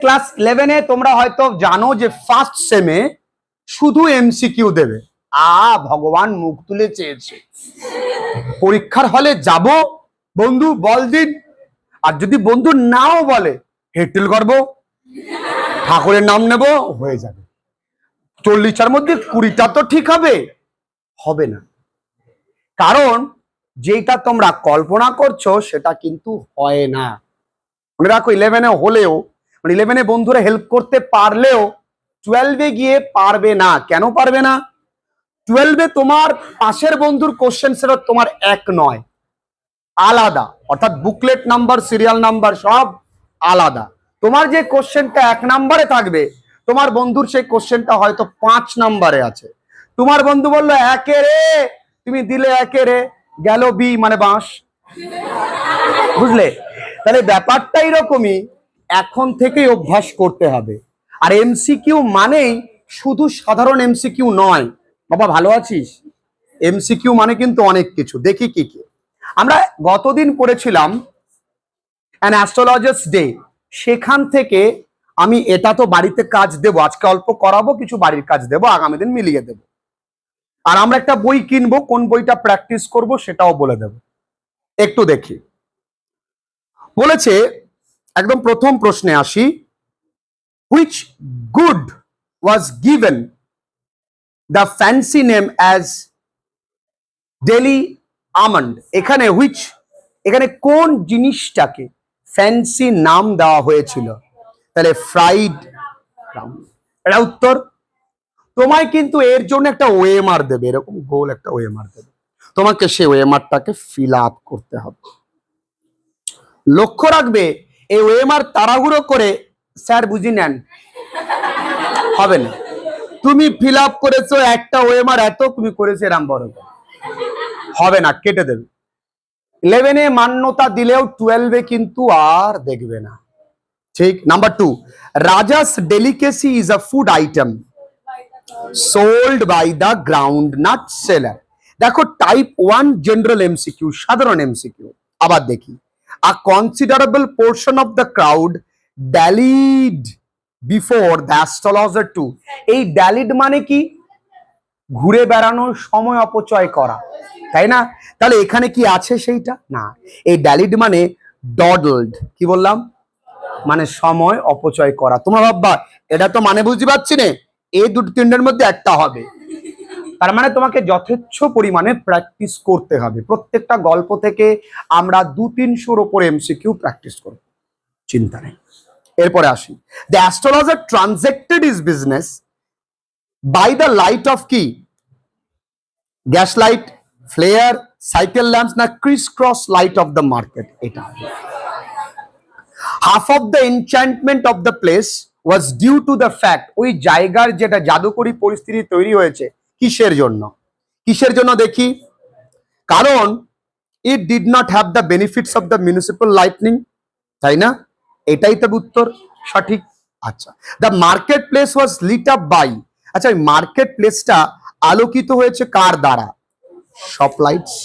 Class ইলেভেনে তোমরা হয়তো জানো যে ফার্স্ট সেমে শুধু এমসিকিউ দেবে। আ, ভগবান মুখ তুলে চেয়েছে। পরীক্ষার হলে যাব, বন্ধু বল দিন। আর যদি বন্ধু নাও বলে, হেটেল করব ঠাকুরের নাম নেব, হয়ে যাবে। চল্লিশটার মধ্যে কুড়িটা তো ঠিক হবে। হবে না। কারণ যেটা তোমরা কল্পনা করছ, সেটা কিন্তু হয় না। মনে রাখো ইলেভেনে হলেও মানে ইলেভেনে বন্ধুরা হেল্প করতে পারলেও টুয়েলভে গিয়ে পারবে না। কেন পারবে না? টুয়েলভে তোমার পাশের বন্ধুর কোশ্চেন সেটা তোমার এক নয়। আলাদা। অর্থাৎ বুকলেট নাম্বার সিরিয়াল নাম্বার সব আলাদা। তোমার যে কোশ্চেনটা এক নাম্বারে থাকবে, তোমার বন্ধুর সেই কোশ্চেনটা হয়তো পাঁচ নাম্বারে আছে। তোমার বন্ধু বলল, একে রে, তুমি দিলে একে রে, গেল বি মানে বাঁশ। বুঝলে? তাহলে ব্যাপারটা এরকমই এখন থেকেই অভ্যাস করতে হবে। আর এমসিকিউ মানেই শুধু সাধারণ এমসিকিউ নয়। বাবা, ভালো আছিস? এমসিকিউ মানে কিন্তু অনেক কিছু। দেখি কি কি। আমরা গতদিন পড়েছিলাম অ্যান অ্যাস্ট্রোলজার্স ডে সেখান থেকে আমি এটা তো বাড়িতে কাজ দেবো, আজকে অল্প করাবো, কিছু বাড়ির কাজ দেবো, আগামী দিন মিলিয়ে দেবো। আর আমরা একটা বই কিনবো, কোন বইটা প্র্যাকটিস করব সেটাও বলে দেব। একটু দেখি। বলেছে একদম প্রথম প্রশ্নে আসি। Which good was given the fancy name as Delhi almond এখানে হুইচ এখানে কোন জিনিসটাকে ফ্যান্সি নাম দেওয়া হয়েছিল? তাহলে ফ্রাইড এটা উত্তর। তোমায় কিন্তু এর জন্য একটা ওয়েমার দেবে, এরকম গোল একটা ওয়েমার দেবে। তোমাকে সেই ওয়েমারটাকে ফিল আপ করতে হবে। লক্ষ্য রাখবে এই ওয়েমার তাড়াহুড়ো করে স্যার বুঝি নেন। হবে না। তুমি ফিল আপ করেছ একটা ওয়েমার এত তুমি করেছ এরাম বড় হবে না, কেটে দেবে। ইলেভেনে মান্যতা দিলেও টুয়েলভে কিন্তু আর দেখবে না। ঠিক? Number two Raja's delicacy is a food item sold by the groundnut seller দেখো টাইপ ওয়ান জেনারেল এমসিকিউ সাধারণ এমসিকিউ আবার দেখি। A considerable portion of the crowd dallied before the astrologer to এই ড্যালিড মানে কি? ঘুরে বেড়ানোর সময় অপচয় করা, তাই না? তাহলে এখানে কি আছে সেইটা? না, এই ড্যালিড মানে ডডলড কি বললাম? মানে সময় অপচয় করা। তোমরা ভাববা, এটা তো মানে বুঝতে পারছি না, এই দুটো তিনটের মধ্যে একটা হবে। তার মানে তোমাকে যথেচ্ছ পরিমাণে প্র্যাকটিস করতে হবে। প্রত্যেকটা গল্প থেকে আমরা দু তিনশোর ওপরে এমসিকিউ প্র্যাকটিস করব। চিন্তা নেই। এরপরে আসি। The astrologer transacted is business by the light of কি gas light flare cycle lamps না criss cross light of the market এটা। Half of the enchantment of the place was due to the fact ওই জায়গার যেটা জাদুকরী পরিস্থিতি তৈরি হয়েছে কিসের জন্য? কিসের জন্য দেখি? কারণ it did not have the benefits of the municipal lightning তাই না? এটাই তো উত্তর সঠিক। আচ্ছা the market place was lit up by আচ্ছা মার্কেট প্লেসটা আলোকিত হয়েছে কার দ্বারা? Shop lights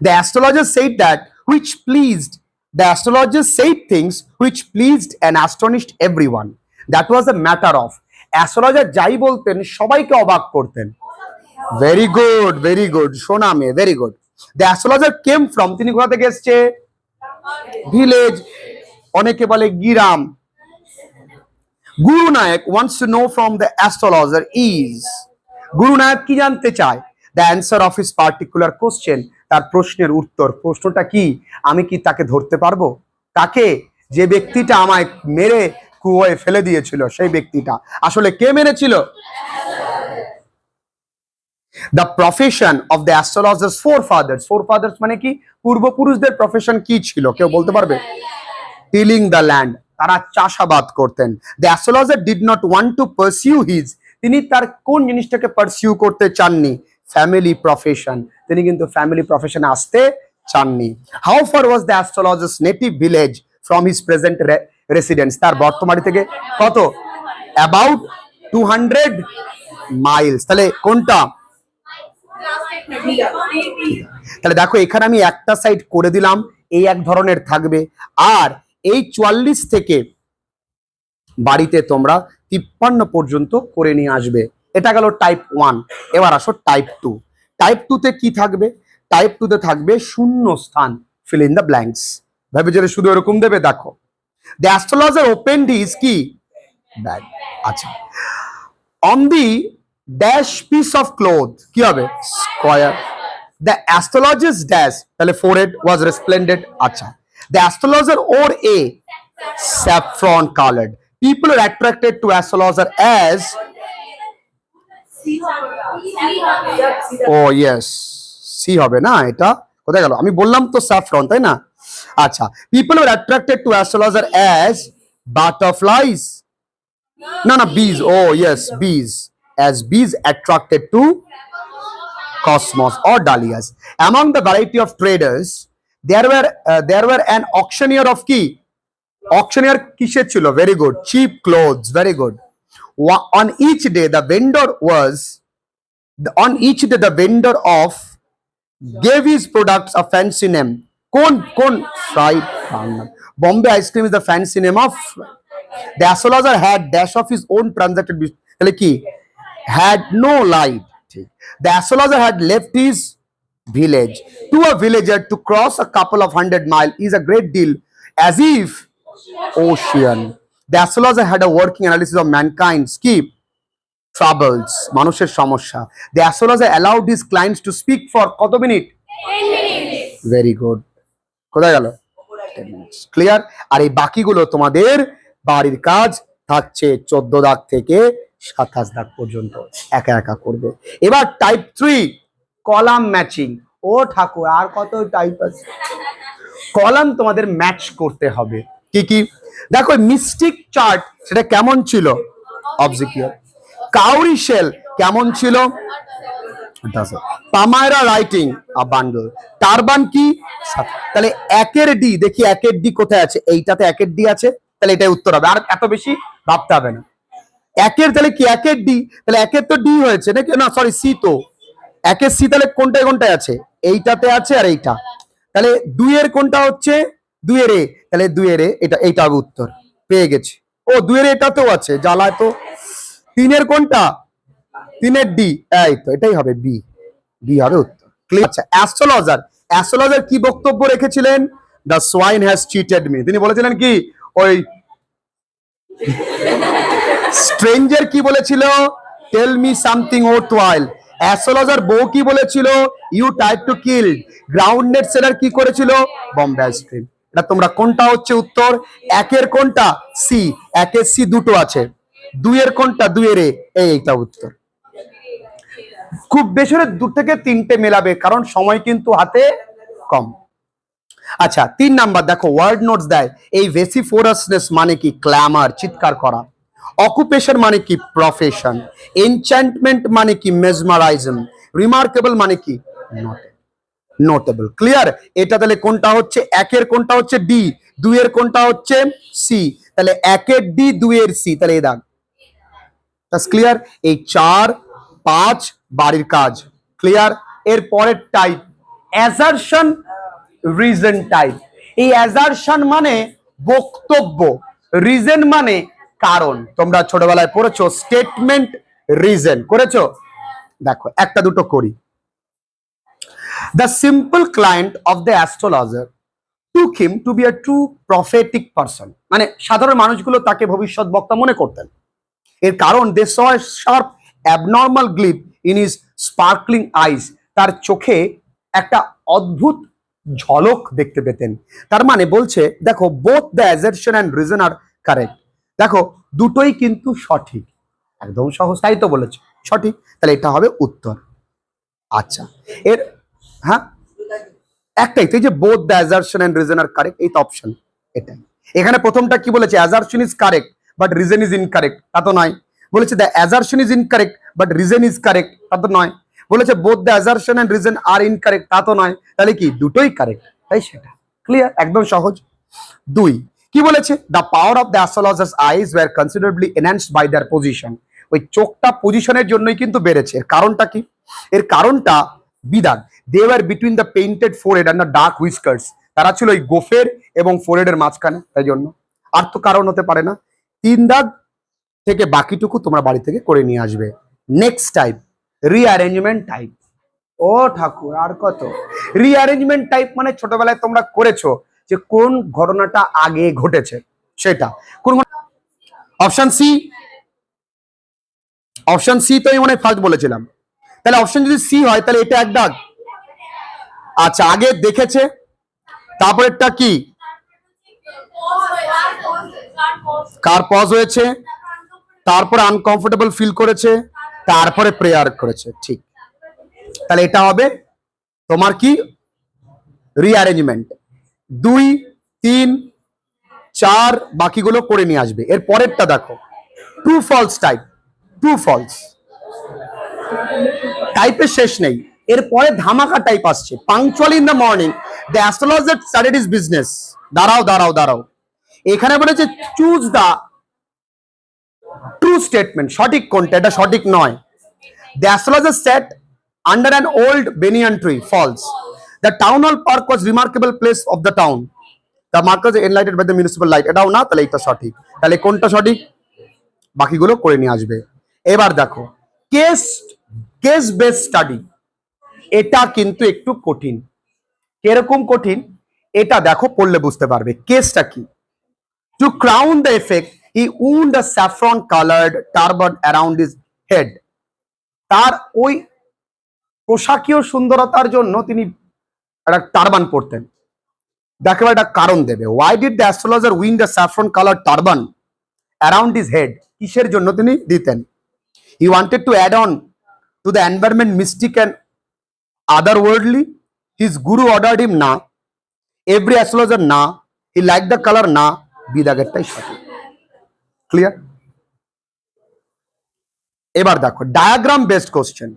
The astrologer said that which pleased, the astrologer said things which pleased and astonished everyone. That was a matter of. Astrologer যাই বলতেন, সবাইকে অবাক করতেন। ভেরি গুড ভেরি গুড সোনা মেয়ে very good the astrologer came from তিনি কোথা থেকে এসছে? ভিলেজ অনেকে বলে গিরাম। Guru Nayak wants to know from the astrologer is Guru Nayak কি জানতে চায়? The answer of his particular question তার প্রশ্নের উত্তর। প্রশ্নটা কি? আমি কি তাকে ধরতে পারব? তাকে? যে ব্যক্তিটা আমায় মেরে কুয়োয় ফেলে দিয়েছিল সেই ব্যক্তিটা। আসলে কে মেরেছিল? The profession of the astrologers forefathers forefathers মানে কি? পূর্বপুরুষদের প্রফেশন কি ছিল? কেউ বলতে পারবে? টিলিং দ্য ল্যান্ড তারা চাষাবাদ করতেন। The astrologer did not want to pursue his তিনি তার কোন জিনিসটাকে পারসিউ করতে চাননি? ফ্যামিলি প্রফেশন তিনি কিন্তু ফ্যামিলি প্রফেশনে আসতে চাননি। How far was the astrologer's native village from his present residence তার বর্তমানে থেকে কত? অ্যাবাউট টু হান্ড্রেড মাইলস তাহলে কোনটা? তাহলে দেখো, এখানে আমি একটা সাইড করে দিলাম, এই এক ধরনের থাকবে। আর এই চুয়াল্লিশ থেকে বাড়িতে তোমরা তিপ্পান্ন পর্যন্ত করে নিয়ে আসবে। এটা গেল টাইপ ওয়ান এবার আসো টাইপ টু টাইপ টুতে কি থাকবে? টাইপ টুতে থাকবে শূন্য স্থান। ফিল ইন দ্য ব্ল্যাঙ্কস ভেবে যে শুধু এরকম দেবে? দেখো। দ্য অ্যাস্ট্রোলজার ওপেন ইজ কি ব্যাড আচ্ছা। On the dash piece of cloth কি হবে? স্কয়ার দ্য অ্যাস্ট্রোলজার্স ড্যাশ তাহলে ফোর হেড ওয়াজ রেসপ্লেন্ডেড আচ্ছা। The astrologer or a saffron colored people are attracted to astrologer as ও yes C হবে না এটা? কোথায় গেল? আমি বললাম তো স্যাফ্রন তাই না? আচ্ছা people are attracted to astrologer as butterflies না না বিজ ও yes bees as bees attracted to cosmos or dahlias among the variety of traders there were uh, there were an auctioneer of কি auctioneer কিসের ছিল very good cheap clothes very good Wa- on each day the vendor was the- on each day the vendor of gave his products a fancy name কোন কোন ice cream is the fancy name of the astrologer had dash of his own transacted business তাহলে কি had no light ঠিক the astrologer had left his village to a villager to cross a couple of hundred mile is a great deal as if ocean the astrologer had a working analysis of mankind's কি troubles মানুষের সমস্যা the astrologer allowed his clients to speak for কত minute very good কোথায় গেল? Clear আর এই বাকিগুলো তোমাদের বাড়ির কাজ থাকছে চোদ্দ দাগ থেকে সাতাশ দাগ পর্যন্ত একা একা করবে। এবার টাইপ থ্রি কলাম ম্যাচিং ও ঠাকুর, আর কত টাইপ আছে? কলাম তোমাদের ম্যাচ করতে হবে। কি কি? দেখো মিস্টিক চার্ট সেটা কেমন ছিল? অবজিকিউর কাউরি শেল কেমন ছিল? Palmyra writing a bundle turban কি? তাহলে একের ডি দেখি একের ডি কোথায় আছে? এইটাতে একের ডি আছে, তাহলে এটাই উত্তর হবে। আর এত বেশি ভাবতে হবে না। একের তাহলে কি? একের ডি তাহলে একের তো ডি হয়েছে নাকি? না সরি সি তো। একের সি তাহলে কোনটায় কোনটায় আছে? এইটাতে আছে আর এইটা। তাহলে দুইয়ের কোনটা হচ্ছে? দুইয়ের এ তাহলে দুইয়ের এ এটা এইটা উত্তর। পেয়ে গেছি। ও, দুইয়ের এটাতেও আছে, জ্বালায় তো। তিনের কোনটা? তিনের ডি, এই তো, এটাই হবে বি। বি হবে উত্তর। ক্লিয়ার আচ্ছা অ্যাস্ট্রোলজার অ্যাস্ট্রোলজার কি বক্তব্য রেখেছিলেন? The swine has cheated me তিনি বলেছিলেন কি? ওই স্ট্রেঞ্জার কি বলেছিল? টেল মি সামথিং ও টুয়াইল অ্যাস্ট্রোলজার বউ কি বলেছিল? You type to kill ground net seller কি করেছিল? বম্বে আইসক্রিম এটা তোমরা কোনটা হচ্ছে উত্তর? একের কোনটা? সি একের সি দুটো আছে। দুইয়ের কোনটা? দুইয়ের এ। এইটা উত্তর। খুব বেশি হলে দু থেকে তিনটে মেলাবে, কারণ সময় কিন্তু হাতে কম। আচ্ছা তিন নাম্বার, দেখো ওয়ার্ড নোটস দেয়, এই ভেসিফোরাসনেস মানে কি? ক্ল্যামার চিৎকার করা। অকুপেশন মানে কি? প্রফেশন এনচ্যান্টমেন্ট মানে কি? মেজমারাইজম রিমার্কেবল মানে কি? নোটেবল ক্লিয়ার এটা তাহলে কোনটা হচ্ছে? একের কোনটা হচ্ছে? ডি দুইয়ের কোনটা হচ্ছে? সি তাহলে একের ডি দুইয়ের সি তাহলে এই দাগ। ক্লিয়ার এই চার পাঁচ বাড়ির কাজ। ক্লিয়ার এর পরের টাইপ অ্যাজারশন রিজন টাইপ এই অ্যাজারশন মানে বক্তব্য রিজন মানে কারণ। তোমরা ছোটবেলায় পড়েছো স্টেটমেন্ট রিজন করেছ? দেখো, একটা দুটো করি। The simple client of the astrologer took him to be a true prophetic person মানে সাধারণ মানুষগুলো তাকে ভবিষ্যৎ বক্তা মনে করতেন। এর কারণ they saw sharp abnormal gleam in his sparkling eyes তার চোখে একটা অদ্ভুত ঝলক দেখতে পেতেন। তার মানে বলছে, দেখো both the assertion and reason are correct দেখো, দুটোই কিন্তু সঠিক। একদম সহজ তো বলেছে। সঠিক? তাহলে এটা হবে উত্তর। আচ্ছা এর হ্যাঁ? একটাই, তো যে both the assertion and reason are correct এই তো অপশন এটাই। এখানে প্রথমটা কি বলেছে? Assertion is correct but reason is incorrect তা তো নয়। বলেছে the assertion is incorrect but reason is correct তা তো নয়। বলেছে both the assertion and reason are incorrect তা তো নয়। তাহলে কি দুটোই কারেক্ট তাই সেটা। ক্লিয়ার একদম সহজ। দুই, কি বলেছে? The power of the astrologer's eyes were considerably enhanced by their position ওই চোখটা পজিশনের জন্যই কিন্তু বেড়েছে। এর কারণটা কি? এর কারণটা বিধান। They were between the painted forehead and the dark whiskers তারা ছিল ওই গোফের এবং ফোরহেডের মাঝখানে। তাই জন্য। আর তো কারণ হতে পারে না। তিন দাগ থেকে বাকিটুকু তোমরা বাড়ি থেকে করে নিয়ে আসবে। নেক্সট টাইপ রিঅ্যারেঞ্জমেন্ট টাইপ ও ঠাকুর আর কত? রিঅ্যারেঞ্জমেন্ট টাইপ মানে ছোটবেলায় তোমরা করেছ যে কোন ঘটনাটা আগে ঘটেছে সেটা। কোন অপশন সি অপশন সি তো আমি মনে ফার্স্ট বলেছিলাম। তাহলে অপশন যদি সি হয় তাহলে এটা এক দাগ। আচ্ছা আগে দেখেছে তারপরেরটা কি? কার পজ হয়েছে। তারপরে আনকমফোর্টেবল ফিল করেছে, তারপরে প্রেয়ার করেছে, ঠিক। তাহলে এটা হবে তোমার কি? রিঅ্যারেঞ্জমেন্ট দুই, তিন, চার বাকিগুলো করে নিয়ে আসবে। এর পরেরটা দেখো। True false type true false টাইপের শেষ নেই। এরপরে ধামাকা টাইপ আসছে। Punctual in the morning the astrologer studied his business দাঁড়াও দাঁড়াও দাঁড়াও। এখানে বলেছে চুজ দ্য ট্রু স্টেটমেন্ট সঠিক কোনটা? এটা সঠিক নয়। The astrologer set under an old banyan tree false the town hall park was remarkable place of the town the markets enlightened by the municipal light এটাও না, তাহলে এটা সঠিক। তাহলে কোনটা সঠিক? বাকিগুলো করে নিয়ে আসবে। এবার দেখো কেস কেস বেস স্টাডি এটা কিন্তু একটু কঠিন। কীরকম কঠিন? এটা দেখো, পড়লে বুঝতে পারবে। কেসটা কি? To crown the effect he wound the saffron coloured turban around his head তার ওই পোশাকীয় সুন্দরতার জন্য তিনি একটা টারবান পরতেন। দেখো একটা কারণ দেবে। Why did the astrologer win the saffron colour turban around his head কিসের জন্য তিনি দিতেন? He wanted to add on to the environment mystic and other worldly his guru ordered him না এভরি অ্যাস্ট্রোলজার না হি লাইক দ্য কালার না বিদাগেরটাই সঠিক clear এবার দেখো ডায়াগ্রাম বেসড কোশ্চেন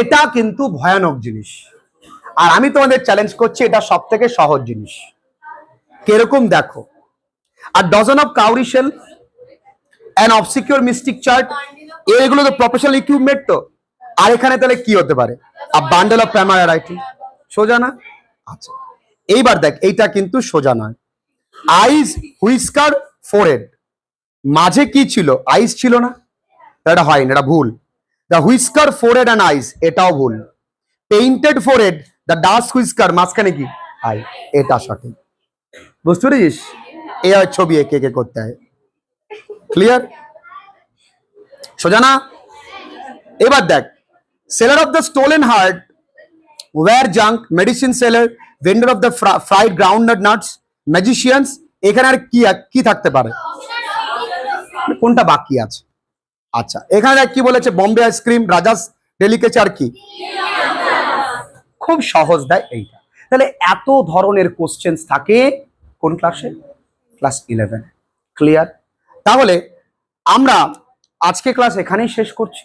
এটা কিন্তু ভয়ানক জিনিস। আর আমি তোমাদের চ্যালেঞ্জ করছি, এটা সব থেকে সহজ জিনিস। কীরকম দেখো are dozen of cowrie shell an obscure mystic chart এগুলো তো প্রফেশনাল ইকুইপমেন্ট তো। আর এখানে তাহলে কি হতে পারে? Are bundle of palmyra writing সোজা না? আচ্ছা এইবার দেখ, এইটা কিন্তু সোজা নয়। আইস হুইস্কার ফোরেড মাঝে কি ছিল? আইস ছিল না? এটা হয়নি, এটা ভুল. The whisker forehead and eyes এটাও ভুল. Painted forehead the dusk whisker মাঝখানে কি? আই এটা সঠিক। বুঝতে পেরেছিস? এ ছবি একে একে করতে হয়। ক্লিয়ার সোজানা? এবার দেখ। Seller of the stolen hardware junk medicine seller vendor of the fried groundnut nuts magicians এখানে আর কি কি থাকতে পারে? কোনটা বাকি আছে? আচ্ছা এখানে কি বলেছে? বম্বে আইসক্রিম রাজাস ডেলিকেছে আর কি? খুব সহজ দেয় এইটা। তাহলে এত ধরনের কোশ্চেন্স থাকে কোন ক্লাসে ক্লাস ইলেভেন ক্লিয়ার তাহলে আমরা আজকে ক্লাস এখানেই শেষ করছি।